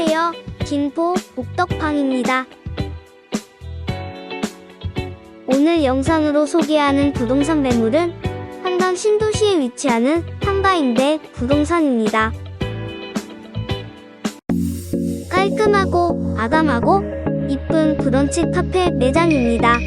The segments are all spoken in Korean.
안녕하세요. 김포 복덕팡입니다. 오늘 영상으로 소개하는 부동산 매물은 한강 신도시에 위치하는 상가임대 부동산입니다. 깔끔하고 아담하고 이쁜 브런치 카페 매장입니다.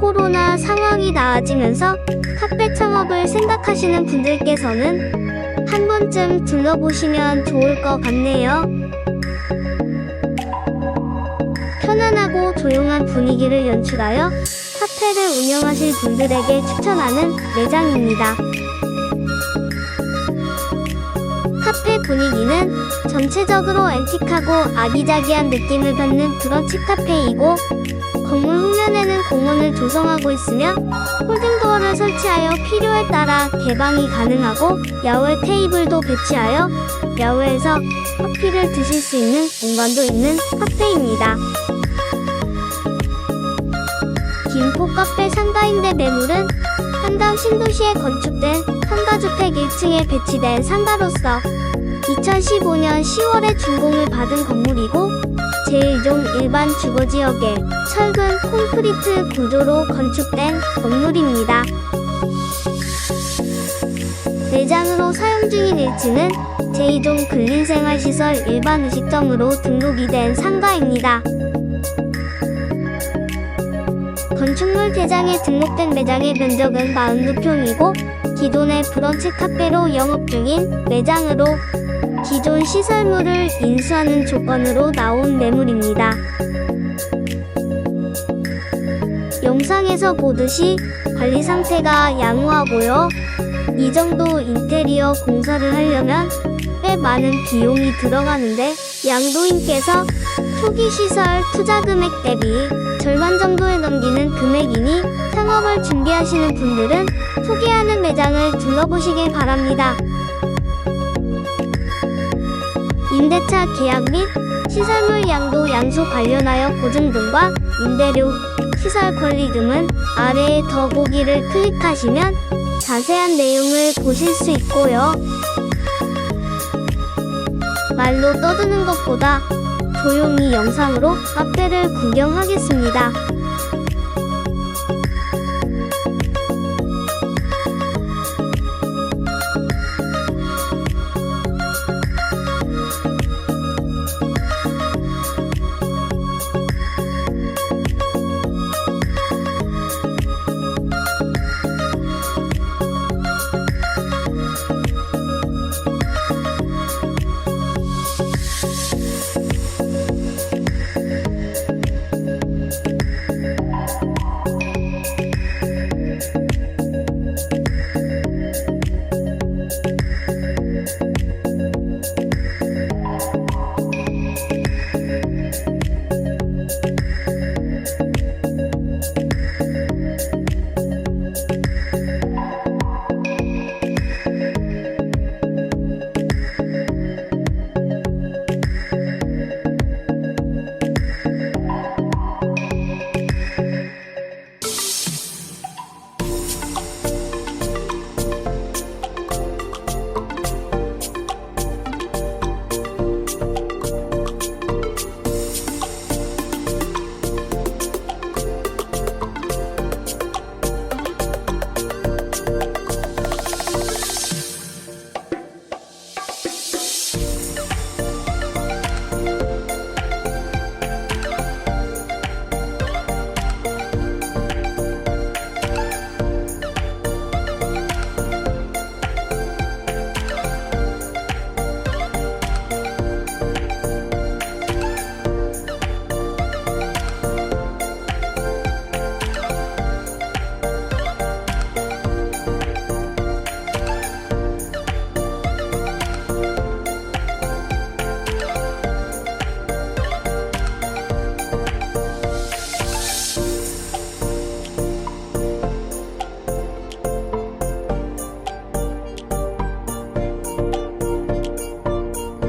코로나 상황이 나아지면서 카페 창업을 생각하시는 분들께서는 한 번쯤 둘러보시면 좋을 것 같네요. 편안하고 조용한 분위기를 연출하여 카페를 운영하실 분들에게 추천하는 매장입니다. 카페 분위기는 전체적으로 앤틱하고 아기자기한 느낌을 받는 브런치 카페이고 공원을 조성하고 있으며 홀딩도어를 설치하여 필요에 따라 개방이 가능하고 야외 테이블도 배치하여 야외에서 커피를 드실 수 있는 공간도 있는 카페입니다. 김포 카페 상가임대 매물은 한강 신도시에 건축된 상가주택 1층에 배치된 상가로서 2015년 10월에 준공을 받은 건물이고 제1종 일반 주거지역에 철근 콘크리트 구조로 건축된 건물입니다. 매장으로 사용 중인 1층은 제2종 근린생활시설 일반 의식점으로 등록이 된 상가입니다. 건축물 대장에 등록된 매장의 면적은 42평이고 기존의 브런치 카페로 영업 중인 매장으로 기존 시설물을 인수하는 조건으로 나온 매물입니다. 영상에서 보듯이 관리 상태가 양호하고요. 이 정도 인테리어 공사를 하려면 꽤 많은 비용이 들어가는데 양도인께서 초기 시설 투자 금액 대비 절반 정도에 넘기는 금액이니 창업을 준비하시는 분들은 소개하는 매장을 둘러보시길 바랍니다. 임대차 계약 및 시설물 양도 양수 관련하여 보증 등과 임대료, 시설 권리 등은 아래의 더보기를 클릭하시면 자세한 내용을 보실 수 있고요. 말로 떠드는 것보다 조용히 영상으로 카페를 구경하겠습니다.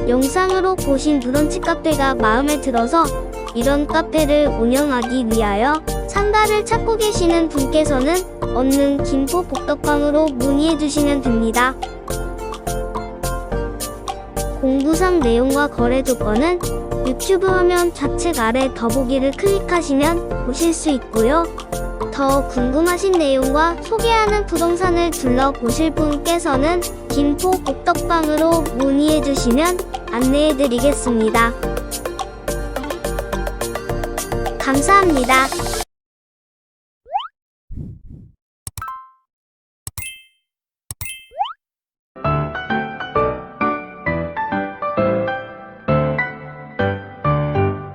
영상으로 보신 브런치 카페가 마음에 들어서 이런 카페를 운영하기 위하여 상가를 찾고 계시는 분께서는 얻는 김포 복덕방으로 문의해 주시면 됩니다. 공부상 내용과 거래 조건은 유튜브 화면 좌측 아래 더보기를 클릭하시면 보실 수 있고요. 더 궁금하신 내용과 소개하는 부동산을 둘러보실 분께서는 김포 복덕방으로 문의해 주시면 안내해 드리겠습니다. 감사합니다.